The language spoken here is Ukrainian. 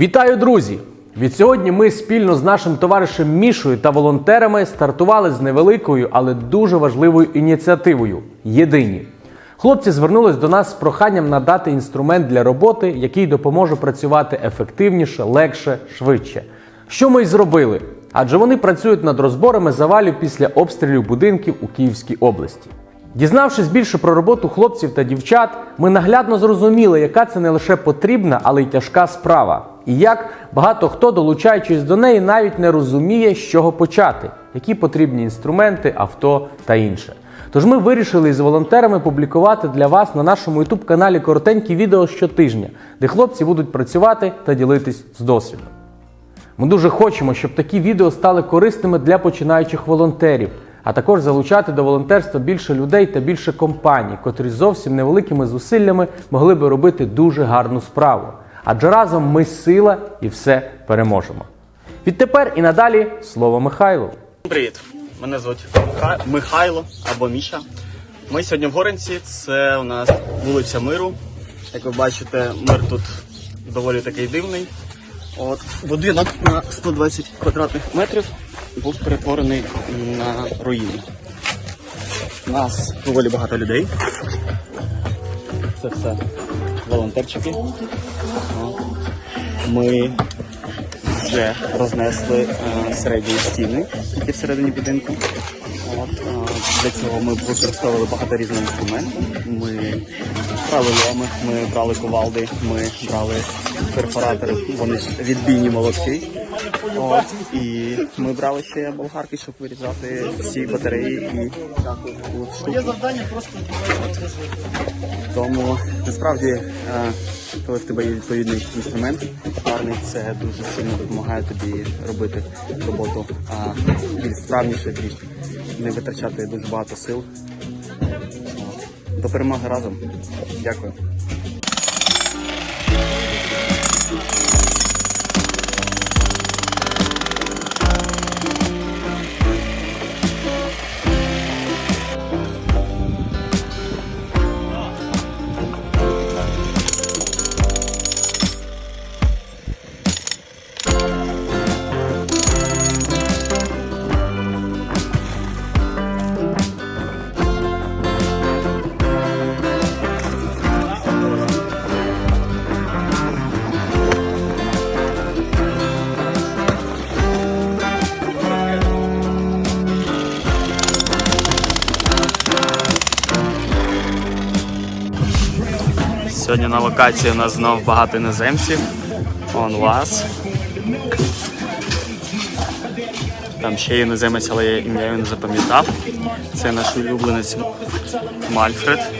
Вітаю, друзі! Відсьогодні ми спільно з нашим товаришем Мішою та волонтерами стартували з невеликою, але дуже важливою ініціативою Єдині. Хлопці звернулись до нас з проханням надати інструмент для роботи, який допоможе працювати ефективніше, легше, швидше. Що ми й зробили? Адже вони працюють над розборами завалів після обстрілів будинків у Київській області. Дізнавшись більше про роботу хлопців та дівчат, ми наглядно зрозуміли, яка це не лише потрібна, але й тяжка справа. І як багато хто, долучаючись до неї, навіть не розуміє, з чого почати, які потрібні інструменти, авто та інше. Тож ми вирішили із волонтерами публікувати для вас на нашому youtube каналі коротенькі відео щотижня, де хлопці будуть працювати та ділитись з досвідом. Ми дуже хочемо, щоб такі відео стали корисними для починаючих волонтерів, а також залучати до волонтерства більше людей та більше компаній, котрі зовсім невеликими зусиллями могли би робити дуже гарну справу. Адже разом ми сила і все переможемо. Відтепер і надалі слово Михайлу. Привіт, мене звуть Михайло або Міша. Ми сьогодні в Горенці. Це у нас вулиця Миру. Як ви бачите, мир тут доволі такий дивний. От будинок на 120 квадратних метрів був перетворений на руїни. У нас доволі багато людей. Це все волонтерчики. Ми вже рознесли е, середні стіни, які всередині будинку. От, е, для цього ми використовували багато різних інструментів. Ми брали ломи, ми брали кувалди, ми брали перфоратори, вони відбійні молотки. От, і ми брали ще болгарки, щоб вирізати всі батареї і штуки. Тому насправді, е, коли в тебе є відповідний інструмент, гарний, це дуже сильно допомагає тобі робити роботу більш справніше, більш не витрачати дуже багато сил. До перемоги разом. Дякую. Сьогодні на локації у нас знов багато іноземців. Он вас. Там ще є іноземець, але я ім'я його не запам'ятав. Це наш улюбленець Мальфред.